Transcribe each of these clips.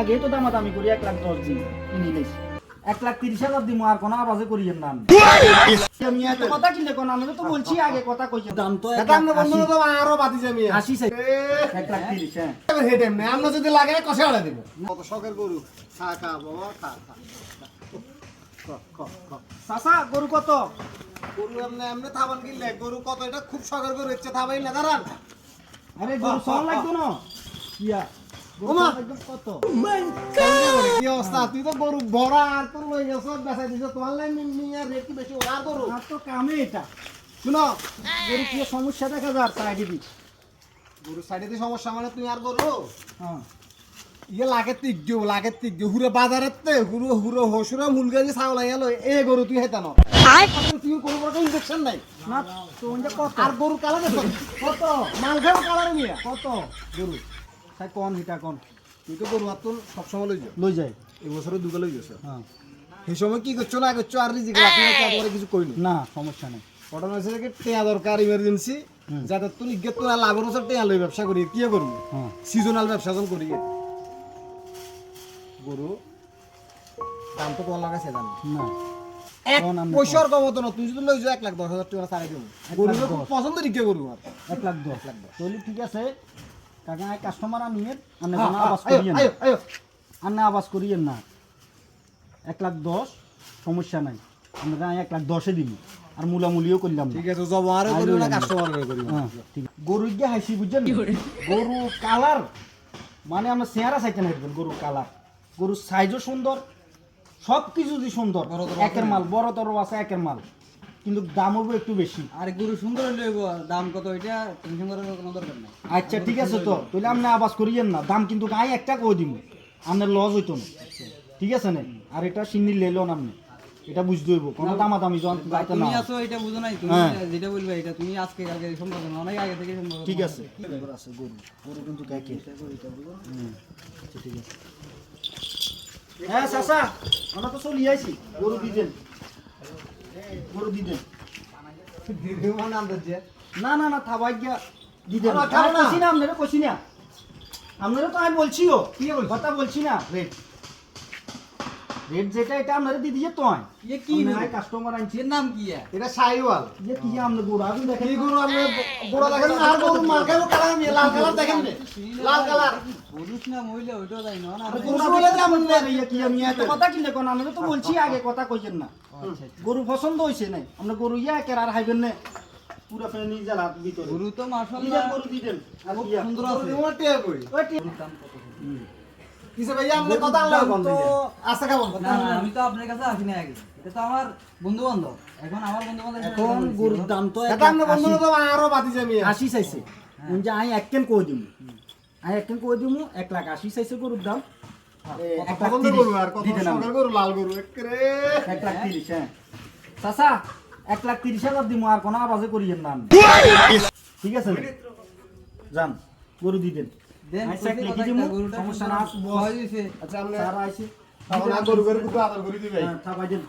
আগে তো দামা দামি করি এক লাখ দশ দিন কিনি নিস এক লাখ তিরিশ হাজার দিমু আর কোনো আবাজে করিয়েন না আমি। এত কথা কিনলে কোন আমি তো বলছি আগে কথা কইছি দাম তো লাখ আমরা বন্ধু তো আরও বাতি যাবি। আশি চাই। এক লাখ তিরিশ হ্যাঁ। হেড এমনি আমরা যদি লাগে কষে আড়া দিব। কত শখের গরু? খা খা বাবা খা খা। চাচা গরু কত? গরু এমনি এমনি থাবান কিনলে গরু কত? এটা খুব শখের গরু ইচ্ছে থাবাই না দাঁড়ান। আরে গরু সল লাগতো না। ইয়া। তুই তো গরু ভরা আর তোর লই গেছ বেচাই দিছ। তোমার লাইন নিয়ে রেট কি বেশি ওরা গরু? আর তো কামে এটা। শুনো গরু কি সমস্যা দেখা যায় তাই দিবি গরু সাইডে দিয়ে সমস্যা মানে তুই আর গরু? হ্যাঁ। ইয়ে লাগে তিক দিও লাগে তিক দিও হুরে বাজারের তে হুরো হুরো হসুরা মুলগাজি ছাগল আইলো এ গরু তুই হেতা তুই কোনো প্রকার ইনজেকশন নাই। না তো আর গরু কালার কত? মাল খাও কালার নিয়ে। কত? গরু। তাই কোন হিটা কোন। তুই তো গরু হাত সবসময় লই যাও লই যায়। এই বছরে দুটো লই গেছে। হ্যাঁ। সেই সময় কি করছ না করছ আর রিজিক লাভ কিছু কইনি না? সমস্যা নেই। ঘটনা হয়েছে যে টেয়া দরকার ইমার্জেন্সি যাতে তুই ইজ্ঞত তো লাভের বছর টেয়া লই ব্যবসা করি কি করব? হ্যাঁ। সিজনাল ব্যবসা যখন করি। গরু দাম তো তোমার লাগাইছে দাম না। এক পয়সার কমতো না তুই যদি লই যাও এক লাখ দশ হাজার টাকা চালাই দেবো। গরু। পছন্দ রিকে গরু আর। এক লাখ দশ। লাখ দশ। ঠিক আছে কাকা কাস্টমার আপনি হ্যাঁ, আবাজ আয়ো, করিয়েন। আপনি আবাজ করিয়েন না। এক লাখ দশ সমস্যা নাই। আমরা এক লাখ দশে দিবি আর মুলামুলিও করলাম ঠিক আছে জব আরও আইলো না জানি। কাস্টমার করিও না। হ্যাঁ। গরু গিয়ে হাসি বুঝছেন? গরু কালার। মানে আমরা চেহারা চাইতে না গরুর কালার। গরুর সাইজও সুন্দর। সব কিছু যদি সুন্দর একের মাল বড় তর আছে একের মাল। কিন্তু দাম হবে একটু বেশি। আর গরু সুন্দর হইলে হইবো, দাম কত এটা? টেনশন করার কোনো দরকার নাই। আচ্ছা ঠিক আছে তো। তাহলে আপনি আবাস করিয়েন না। দাম কিন্তু গায়ে একটা কই দিব আপনার লস হইতো না। ঠিক আছে না? আর এটা সিন্নি লেলো না আপনি। এটা বুঝতে হইব। কোনো দামাদামি যখন যাইতে না তুমি আছো এটা বুঝো নাই। তুমি হ্যাঁ। যেটা বলবে এটা তুমি আজকে কালকে সম্পর্ক না অনেক আগে থেকে সম্পর্ক ঠিক আছে। এবার আছে গরু? গরু কিন্তু গাইকে হুম, আচ্ছা ঠিক আছে। হ্যাঁ চাচা আমরা তো চলি আইছি। গরু দিতেন। গরু যে। না না না থাবাই গিয়া দিতেন আমরা না। আপনারা কইছি না। আপনারা তো আমি বলছিও। কি কথা বলছি না। রেট রেট যেটা এটা আপনারা দি দিয়ে তো হয় ইয়ে কি কাস্টমার আনছি। এর নাম কি এ? এটা সাইওয়াল। যে কি আপনি গরু? আগুন দেখেন কি গরু আপনি গোড়া দেখেন আর গরু কালার নিয়ে লাল কালার দেখেন লাল কালার। পুরুষ না মহিলা ওইটাও তাই না। না গরু গরু বলে বলে যে কি আমি এত কথা কিনলে কোন? আমি তো বলছি আগে কথা কইছেন না। আচ্ছা, গরু পছন্দ হইছে নাই? আমরা গরু ইয়া একের আর হাইবেন না। পুরা ফেলে নিয়ে যান হাত ভিতরে। গরু তো মাশাআল্লাহ। গরু দিদেন আর খুব ইয়া। সুন্দর আছে। নিয়ে কই ওই কিসে ভাইয়া আপনি কথা আনলাম। তো আচ্ছা খাব না না আমি তো আপনার কাছে আসি না আগে। এটা তো আমার বন্ধু বান্ধব এখন আমার বন্ধু বান্ধব এখন গরুর দাম তো এটা লাখ বন্ধু আশি- আরও বাতি যাবি আশি চাইছে। যে আমি এককেন কই দিমু? আমি এককেন কই দিমু? এক লাখ আশি চাইছে গরুর দাম। এ, এক লাখ তিরিশ। শখের গরু? লাল গরু এক লাখ তিরিশ হ্যাঁ। চাচা এক লাখ তিরিশ হাজার দিমু আর কোনো আবাজে করিয়েন না ঠিক আছে? যান গরু গরুটা সমস্যা না। আচ্ছা আর দিবে। হ্যাঁ, দেন।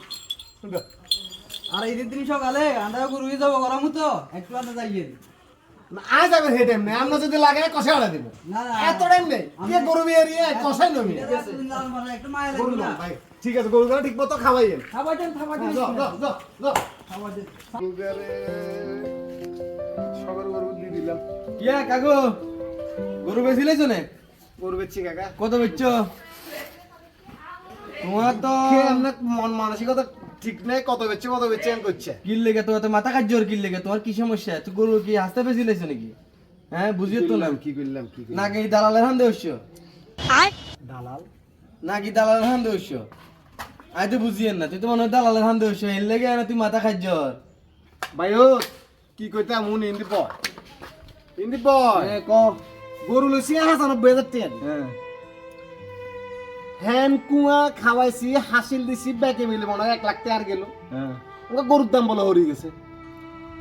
ঈদের সকালে আমরা গরু যাব গরম তো একটু আনতে যাইয়ে। আজ যাবে হে টাইম নেই। আমরা যদি লাগে কষে আড়া দিব। না না এত টাইম নেই। কে গরু বিয়ে রিয়ে কষাই ঠিক আছে গরু ঠিক মতো দেন, দেন। দেন। সবার গরু দিয়ে দিলাম। ইয়া কাকু? গরু বেচিলেছো নে? গরু বেচছি কাকা। কত বেচছ? তোমার তো মন মানসিকতা ঠিক নেই কত বেচছে কত বেচছে এম করছে। কিল লেগে তো মাথা কাজ কিল লেগে তোমার কি সমস্যা? তুই গরু কি হাসতে বেচিলেছো নাকি? হ্যাঁ বুঝিয়ে তো না কি করলাম কি করলাম? নাকি দালালের হান দালাল? নাকি দালালের হান দেওছ আই তো বুঝিয়েন না তুই তো মনে হয় দালালের হান দেওছ এর লেগে না তুই মাথা খাজ ভাই ও কি কইতে আমুন ইন্দি বয় ইন্দি বয় ক। গরু লইছি হাসানব্বই হাজার টাকা। দিয়ে। হ্যাঁ। হ্যান কুয়া খাওয়াইছি হাসিল দিছি ব্যাকে মিলে মনে হয় এক লাখ টাকা আর গেল। হ্যাঁ। ওকে গরুর দাম বলে হরি গেছে।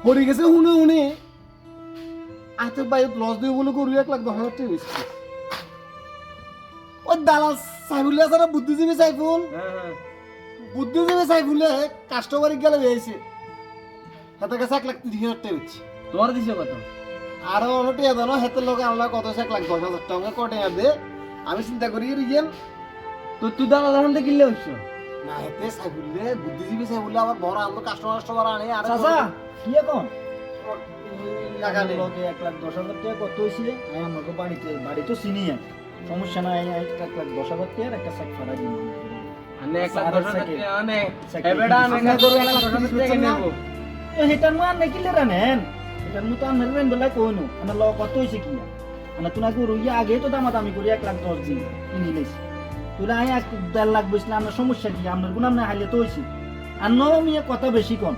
হরি গেছে শুনে শুনে আই তো ভাই লস দিব বলে গরু এক লাখ দশ হাজার টাকা বেশি। ওই দালাল সাইফুল আছে না বুদ্ধিজীবী সাইফুল? হ্যাঁ বুদ্ধিজীবী সাইফুলে কাস্টমার গেলে হয়েছে। হাতে কাছে এক লাখ তিরিশ হাজার টাকা বেশি। তোমার দিছে কত? আরও অনেক টাকা দানো হাতের লোক আনলা কত এক লাখ দশ হাজার টাকা। কটে দে আমি চিন্তা করি রিয়েল তো তুই দালালের হাতে কিনলে হইছ? না হেতে সাইবুলে বুদ্ধিজীবী সাইবুলে আবার বড় আমরা কাস্টমার কাস্টমার আনে আর চাচা কি এখন? টাকা এক লাখ দশ হাজার টাকা কত হয়েছে আমি আমাকে বাড়িতে বাড়ি তো চিনি সমস্যা নাই এক লাখ দশ হাজার টাকার একটা চেক ফাড়া দিন তো মু রানেন রেন বেলা কইনো। লগ কত হয়েছে কি আনা তুনা গরু ইয়া আগে তো দামা দামি করি এক লাখ দশ দিন। কিনি লেছি তোরা আমি এক দেড় লাখ বেশি আপনার সমস্যা কি? আপনার গুণ আপনার হাইলে তো হয়েছে আর ন মিয়া কথা বেশি কম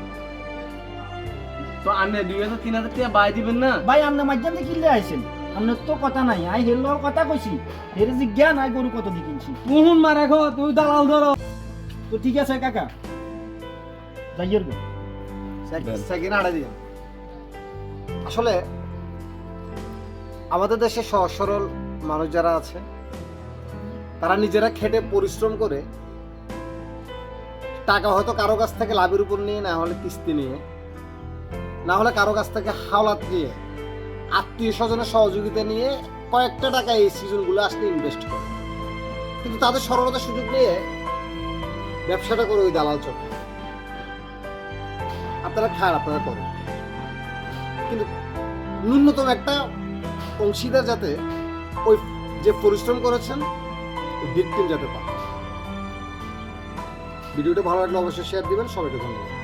তো আনে দুই হাজার তিন হাজার টাকা বাই দিবেন না? ভাই আপনি মাঝখান দিয়ে কিনলে আইছেন। আপনার তো কথা নাই। আই কথা কইছি। এর যে জ্ঞান আই গরু কত দিয়ে কিনছি। তুহুন মারে খো তুই দালাল ধরো। তো ঠিক আছে কাকা। যাইয়ের গো সেকেন্ড আড়াই দিন আসলে আমাদের দেশে সহজ সরল মানুষ যারা আছে তারা নিজেরা খেটে পরিশ্রম করে টাকা হয়তো কারও কাছ থেকে লাভের উপর নিয়ে, না হলে কিস্তি নিয়ে, না হলে কারও কাছ থেকে হাওলাত নিয়ে, আত্মীয় স্বজনের সহযোগিতা নিয়ে কয়েকটা টাকা এই সিজনগুলো আসলে ইনভেস্ট করে। কিন্তু তাদের সরলতার সুযোগ নিয়ে ব্যবসাটা করে ওই দালাল চক্র আপনারা খান, আপনারা করেন। কিন্তু ন্যূনতম একটা অংশীদার যাতে ওই যে পরিশ্রম করেছেন ভিকটিম যাতে পায় ভিডিওটা ভালো লাগলে অবশ্যই শেয়ার দিবেন। সবাইকে ধন্যবাদ।